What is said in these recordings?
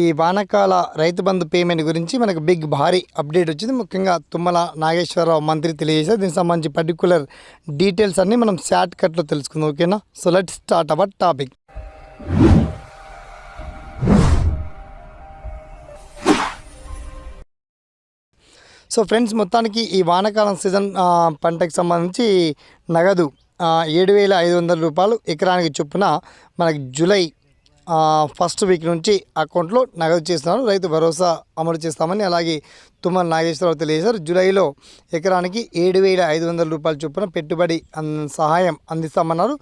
ఈ వానకాల రైతు బంధు పేమెంట్ గురించి మనకు బిగ్ భారీ అప్డేట్ వచ్చింది. ముఖ్యంగా తుమ్మల నాగేశ్వరరావు మంత్రి తెలియజేశారు. దీనికి సంబంధించి పర్టికులర్ డీటెయిల్స్ అన్నీ మనం షార్ట్ కట్లో తెలుసుకుందాం ఓకేనా? So let start our topic so friends మొత్తానికి ఈ వానాకాలం సీజన్ పంటకు సంబంధించి నగదు ఏడు వేల ఐదు వందల రూపాయలు ఎకరానికి చొప్పున మనకి జూలై ఫస్ట్ వీక్ నుంచి అకౌంట్లో నగదు చేస్తున్నారు. రైతు భరోసా అమలు చేస్తామని అలాగే తుమ్మల నాగేశ్వరరావు తెలియజేశారు. జూలైలో ఎకరానికి ఏడు వేల ఐదు వందల రూపాయల చొప్పున పెట్టుబడి అన్- సహాయం అందిస్తామన్నారు.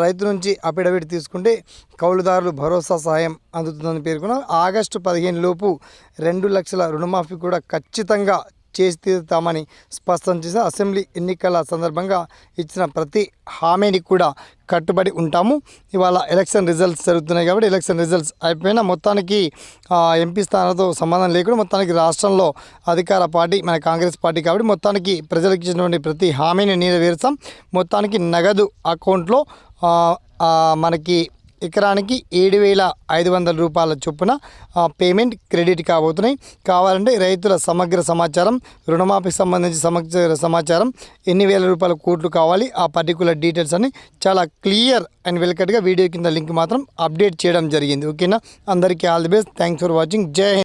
రైతు నుంచి అఫిడవిట్ తీసుకుంటే కౌలుదారులు భరోసా సహాయం అందుతుందని పేర్కొన్నారు. ఆగస్టు పదిహేను లోపు రెండు లక్షల రుణమాఫీ కూడా ఖచ్చితంగా చేసి తీరుతామని స్పష్టం చేసి అసెంబ్లీ ఎన్నికల సందర్భంగా ఇచ్చిన ప్రతి హామీని కూడా కట్టుబడి ఉంటాము. ఇవాళ ఎలక్షన్ రిజల్ట్స్ జరుగుతున్నాయి కాబట్టి ఎలక్షన్ రిజల్ట్స్ అయిపోయినా మొత్తానికి ఎంపీ స్థానాలతో సంబంధం లేకుండా మొత్తానికి రాష్ట్రంలో అధికార పార్టీ మన కాంగ్రెస్ పార్టీ కాబట్టి మొత్తానికి ప్రజలకు ఇచ్చినటువంటి ప్రతి హామీని నీరవేరుస్తాం. మొత్తానికి నగదు అకౌంట్లో మనకి ఎకరానికి ఏడు వేల ఐదు వందల రూపాయల చొప్పున ఆ, పేమెంట్ క్రెడిట్ కాబోతున్నాయి. కావాలంటే రైతుల సమగ్ర సమాచారం రుణమాఫీకి సంబంధించి సమగ్ర సమాచారం ఎన్ని వేల రూపాయల కోట్లు కావాలి ఆ పర్టికులర్ డీటెయిల్స్ అన్ని చాలా క్లియర్ అండ్ వెల్కట్గా వీడియో కింద లింక్ మాత్రం అప్డేట్ చేయడం జరిగింది. ఓకేనా? అందరికీ all the best. Thanks for watching జై హింద్.